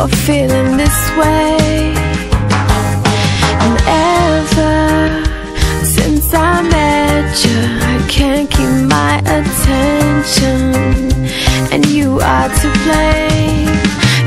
for feeling this way? And ever since I met you, I can't keep my attention, and you are to blame.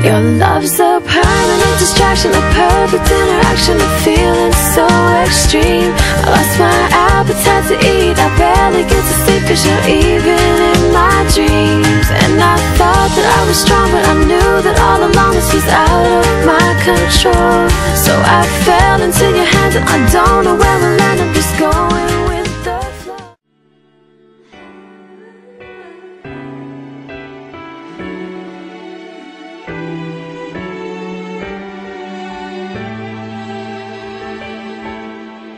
Your love's a permanent distraction, a perfect interaction, a feeling so extreme. I lost my appetite to eat, I barely get to sleep cause you're even in my dreams. And I thought that I was strong, but I knew that all along this was out of my control. So I fell into your hands, and I don't know where we'll end, I'm just going with the flow.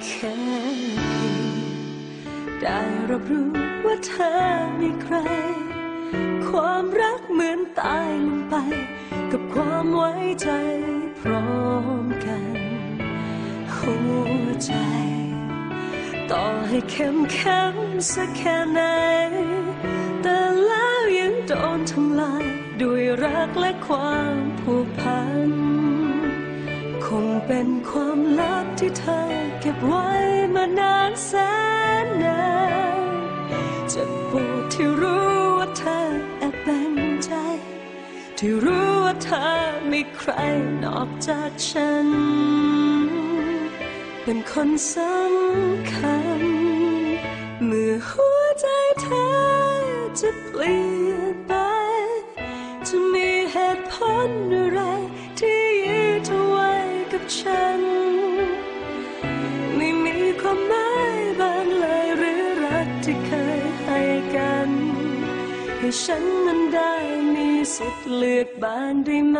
แค่เพียงได้รับรู้ว่าเธอมีใคร ความรักเหมือนตายลงไป กับความไว้ใจพร้อมกัน หัวใจ ต่อให้เข้มแข็งสักแค่ไหน แต่แล้วยังโดนทำลาย ด้วยรักและความผูกพัน คงเป็นความลับที่เธอเก็บไว้มานานแสนนานจะปวดที่รู้ ที่รู้ว่าเธอมีใครนอกจากฉัน เป็นคนสำคัญ เมื่อหัวใจเธอจะเปลี่ยนไป จะมีเหตุผลอะไรที่ยืดเธอไว้กับฉัน ไม่มีความหมายบางเลยหรือรักที่เคยให้กัน ให้ฉันนั้นได้ สิทธิ์เลือกบ้านได้ไหม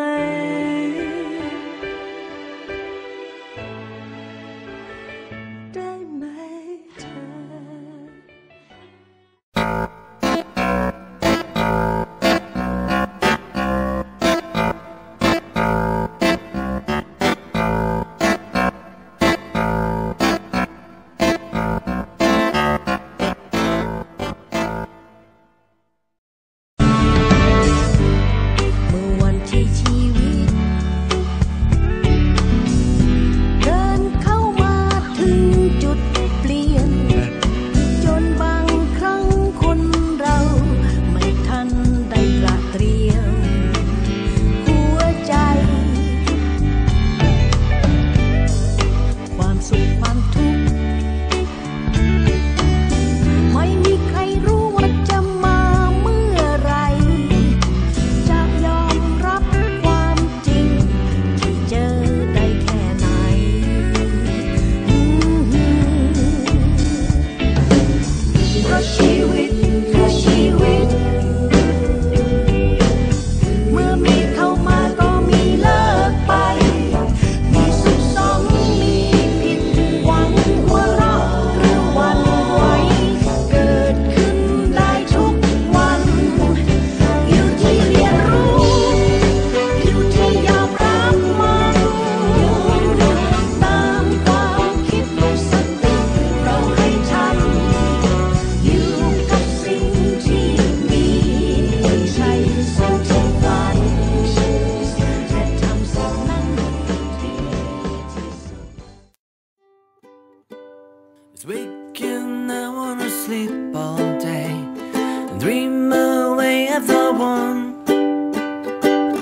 It's waking, I wanna sleep all day And dream away at the one.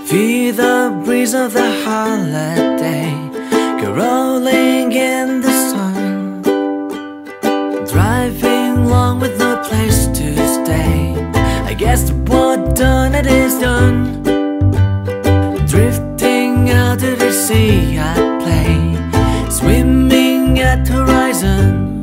Feel the breeze of the holiday Go rolling in the sun. Driving long with no place to stay. I guess what done it is done. Drifting out to the sea I play. Swimming at horizon.